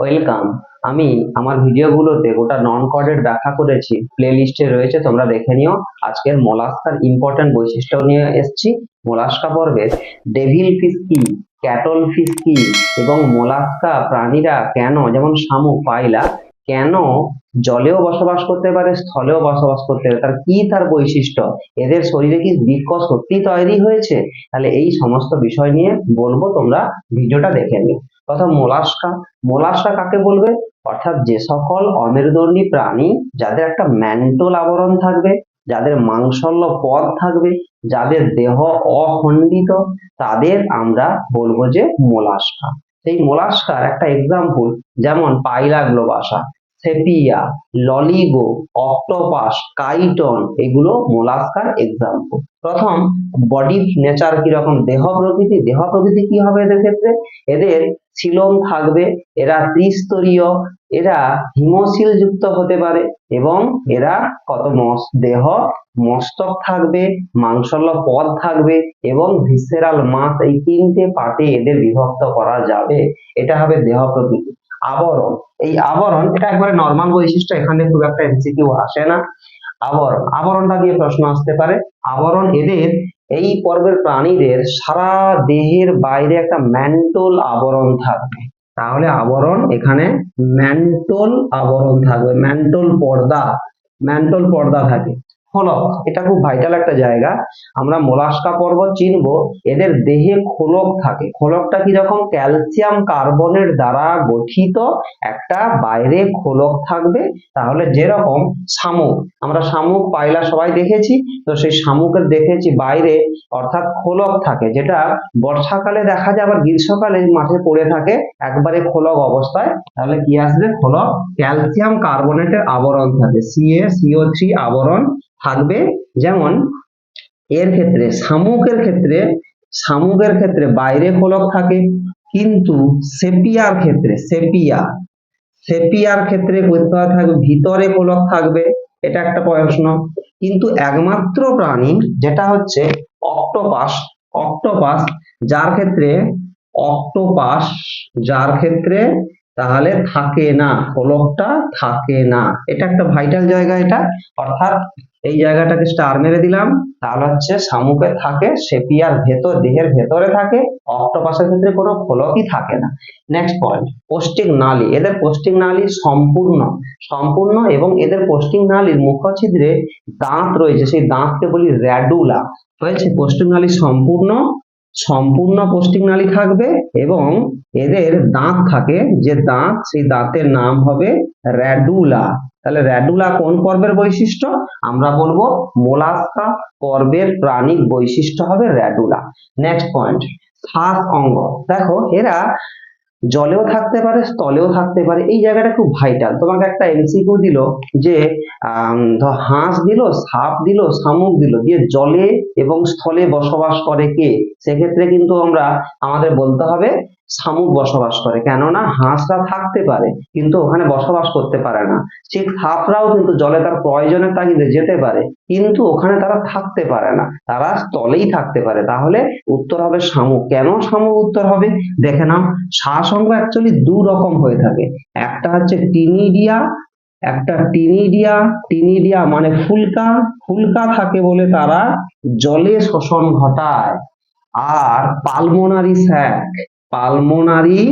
Welcome আমি আমার ভিডিওগুলোতে গোটা নন কর্ডেড ব্যাখ্যা করেছি। প্লে লিস্টে রয়েছে, তোমরা দেখে নিও। আজকের মোলাস্কার ইম্পর্টেন্ট বৈশিষ্ট্য নিয়ে এসেছি। মোলাস্কা পর্বের ডেভিল ফিশ কি ক্যাটল ফিশ কি, এবং মোলাস্কা প্রাণীরা কেন, যেমন শামুক, পাইলা, কেন জলেও বসবাস করতে পারে, স্থলেও বসবাস করতে পারে, তার কি তার বৈশিষ্ট্য? এদের শরীরে কি বৃক্ষ সত্যি তৈরি হয়েছে? তাহলে এই সমস্ত বিষয় নিয়ে বলব, তোমরা ভিডিওটা দেখে নিও। প্রথম মোলাস্কা মোলাস্কা কাকে বলবে? অর্থাৎ যে সকল অমেরুদণ্ডী প্রাণী যাদের একটা ম্যান্টল আবরণ থাকবে, যাদের মাংসল্য পদ থাকবে, যাদের দেহ অখণ্ডিত, তাদের আমরা বলব যে মোলাস্কা। সেই মোলাস্কার একটা এক্সাম্পল যেমন Pila globosa Sepia Loligo octopus chiton এগুলো মোলাস্কার এক্সাম্পল প্রথম বডি নেচার কীরকম? দেহ প্রকৃতি। দেহ প্রকৃতি কি হবে এদের ক্ষেত্রে? এদের সিলোম থাকবে, এরা ত্রিস্তরীয়, এরা হিমোসিল যুক্ত হতে পারে এবং এরা কত মস, দেহ মস্তক থাকবে, মাংসল পদ থাকবে এবং ভিসেরাল মাস এই তিনটে পার্টে এদের বিভক্ত করা যাবে। এটা হবে দেহ প্রকৃতি। আবরণ। এই আবরণ, এটা একবারে নর্মাল বৈশিষ্ট্য, এখানে খুব একটা এমসিকিউ আসে না। আবরণ, আবরণটা দিয়ে প্রশ্ন আসতে পারে। আবরণ এদের, এই পর্বের প্রাণীদের সারা দেহের বাইরে একটা ম্যান্টল আবরণ থাকবে। তাহলে আবরণ এখানে ম্যান্টল আবরণ থাকবে। ম্যান্টল পর্দা ম্যান্টল পর্দা থাকে। খোলক এটা খুব ভাইটাল একটা জায়গা। আমরা মোলাস্কা পর্বত চিনবো, এদের দেহে খোলক থাকে। খোলকটা কীরকম? ক্যালসিয়াম কার্বনের দ্বারা গঠিত একটা বাইরে খোলক থাকবে। তাহলে যেরকম শামুক। আমরা শামুক, পাইলা সবাই দেখেছি। তো সেই শামুকের দেখেছি বাইরে অর্থাৎ খোলক থাকে, যেটা বর্ষাকালে দেখা যায়, আবার গ্রীষ্মকালে মাঠে পড়ে থাকে। একবারে খোলক অবস্থায়। তাহলে কি আসবে? খোলক ক্যালসিয়াম কার্বনেটের আবরণ থাকে। সিএ সিও থ্রি আবরণ। থাকবে। যেমন, এর ক্ষেত্রে শামুকের ক্ষেত্রে শামুকের ক্ষেত্রে বাইরে খোলক থাকে, কিন্তু সেপিয়ার ক্ষেত্রে, সেপিয়া, সেপিয়ার ক্ষেত্রে থাকবে, ভিতরে খোলক থাকবে, এটা একটা প্রশ্ন। কিন্তু একমাত্র প্রাণী যেটা হচ্ছে অক্টোপাস অক্টোপাস যার ক্ষেত্রে, অক্টোপাস যার ক্ষেত্রে তাহলে থাকে না খোলকটা থাকে না। এটা একটা ভাইটাল জায়গা এটা। অর্থাৎ এই জায়গাটাকে স্টার মেরে দিলাম। তাহলে হচ্ছে শামুকে থাকে, সেপিয়ার ভেতর, দেহের ভেতরে থাকে। অক্টোপাসের ক্ষেত্রে কোনো ফলকই থাকে না। নেক্সট পয়েন্ট পোস্টিং নালী। এদের পোস্টিং নালী সম্পূর্ণ। সম্পূর্ণ এবং এদের পোস্টিং নালীর মুখছিদ্রে দাঁত রয়েছে। সেই দাঁতকে বলি র্যাডুলা। হয়েছে পোস্টিং নালী সম্পূর্ণ। সম্পূর্ণ পৌষ্টিক নালী থাকবে এবং এদের দাঁত থাকে। যে দাঁত, সেই দাঁতের নাম হবে র্যাডুলা। তাহলে র্যাডুলা কোন পর্বের বৈশিষ্ট্য? আমরা বলব মোলাস্কা পর্বের প্রাণিক বৈশিষ্ট্য হবে র্যাডুলা। নেক্সট পয়েন্ট শ্বাস অঙ্গ। দেখো, এরা জলেও থাকতে পারে, স্থলেও থাকতে পারে, এই জায়গাটা খুব ভাইটাল তোমাকে একটা এমসিকিউ দিল যে হাঁস দিল, সাপ দিল, শামুক দিল, দিয়ে জলে এবং স্থলে বসবাস করে কে? সেক্ষেত্রে কিন্তু আমরা, আমাদের বলতে হবে শামুক বসবাস করে, কেননা হাঁসরা থাকতে পারে, কিন্তু ওখানে বসবাস করতে পারে না। ঠিক সাপরাও কিন্তু জলে তার প্রয়োজনের তাগিদে যেতে পারে, কিন্তু ওখানে তারা থাকতে পারে না, তারা স্থলেই থাকতে পারে। তাহলে উত্তর হবে শামুক। কেন শামুক উত্তর হবে? দেখে নাও শ্বাসঙ্গ অ্যাকচুয়ালি দু রকম হয়ে থাকে। একটা হচ্ছে টিনিডিয়া একটা টিনিডিয়া টিনিডিয়া মানে ফুলকা ফুলকা থাকে বলে তারা জলে শোষণ ঘটায়। আর pulmonary sac pulmonary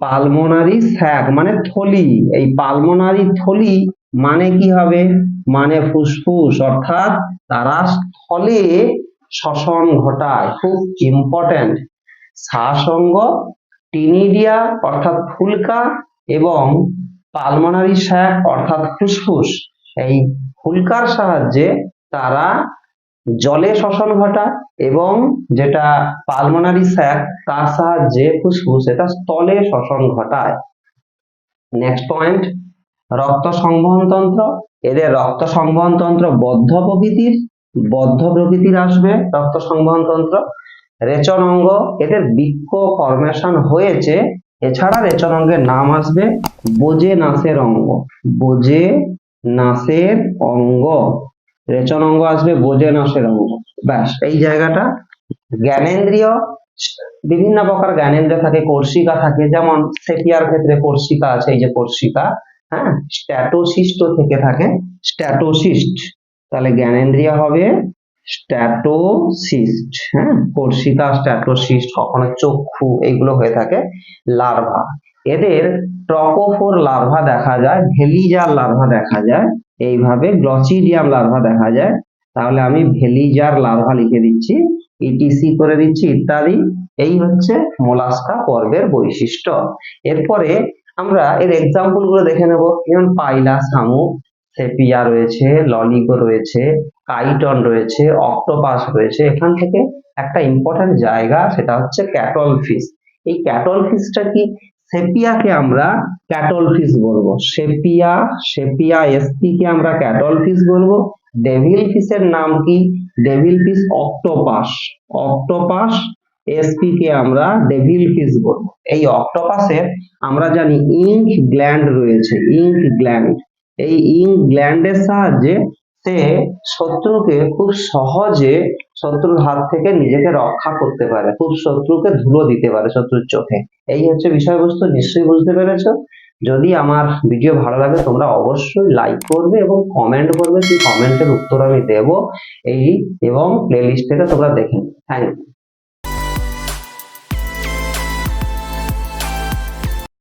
pulmonary sac মানে থলি। এই পালমোনারি থলি মানে কি হবে? মানে ফুসফুস, অর্থাৎ তারা স্থলে শ্বসন ঘটায়। খুব ইম্পর্টেন্ট শ্বাসঙ্গ টিনিডিয়া, অর্থাৎ ফুলকা, এবং পালমোনারি স্যাক অর্থাৎ ফুসফুস। এই ফুলকার সাহায্যে তারা জলে শ্বসন ঘটায় এবং যেটা পালমোনারি স্যাক তার সাহায্যে ফুসফুস, এটা স্থলে শ্বসন ঘটায়। নেক্সট পয়েন্ট রক্ত সংবহন তন্ত্র। এদের রক্ত সংবহন তন্ত্র বদ্ধ প্রকৃতির বদ্ধ প্রকৃতির আসবে রক্ত সংবহন তন্ত্র। রেচন অঙ্গ, এদের বৃক্ষ ফরমেশন হয়েছে। এছাড়া রেচন অঙ্গের নাম আসবে বোজে নাসের অঙ্গ। বোজে নাসের অঙ্গ। রেচন অঙ্গ আসবে বোজে নাসের অঙ্গ। ব্যাস, এই জায়গাটা। জ্ঞানেন্দ্রিয়, বিভিন্ন প্রকার জ্ঞানেন্দ্রিয় থাকে কোর্সিকা থাকে, যেমন সেপিয়ার ক্ষেত্রে কোর্সিকা আছে, এই যে কোর্সিকা হ্যাঁ? স্ট্যাটোসিস্ট থেকে থাকে। স্ট্যাটোসিস্ট, তাহলে জ্ঞানেন্দ্রিয় হবে স্ট্যাটোসিস্ট হ্যাঁ? কোর্সিকা, স্ট্যাটোসিস্ট, কখনো চক্ষু, এগুলো হয়ে থাকে লার্ভা। এদের ট্রকোফোর লার্ভা দেখা যায়, ভেলিজার লার্ভা দেখা যায়, এইভাবে গ্লচিডিয়াম লার্ভা দেখা যায়। তাহলে আমি ভেলিজার লার্ভা লিখে দিচ্ছি ইটিসি করে দিচ্ছি ইত্যাদি। এই হচ্ছে মোলাস্কা পর্বের বৈশিষ্ট্য। এরপরে আমরা এর এক্সাম্পলগুলো দেখে নেব। যেমন পাইলা শামুক সেপিয়া রয়েছে ললিগো রয়েছে কাইটন রয়েছে অক্টোপাস রয়েছে। এখান থেকে একটা ইম্পর্টেন্ট জায়গা, সেটা হচ্ছে ক্যাটল ফিশ এই ক্যাটল ফিশটা কি সেপিয়াকে আমরা ক্যাটল ফিশ বলব? সেপিয়া সেপিয়া এসপি কে আমরা ক্যাটল ফিশ বলব? ডেভিল ফিশের নাম কি? Devil fish octopus octopus SP কে আমরা ডেভিল ফিশ বলব। এই অক্টোপাসের আমরা জানি ইঙ্ক গ্ল্যান্ড রয়েছে, ইঙ্ক গ্ল্যান্ড। এই ইঙ্ক গ্ল্যান্ডের সাহায্যে সে শত্রুকে খুব সহজে শত্রুর হাত থেকে নিজেকে রক্ষা করতে পারে, খুব শত্রুকে ধুলো দিতে পারে শত্রুর চোখে। এই হচ্ছে বিষয়বস্তু, নিশ্চয়ই বুঝতে পেরেছ। যদি আমার ভিডিও ভালো লাগে, তোমরা অবশ্যই লাইক করবে এবং কমেন্ট করবে। সেই কমেন্টের উত্তর আমি দেব এই এবং প্লে লিস্ট থেকে তোমরা দেখে থ্যাংক ইউ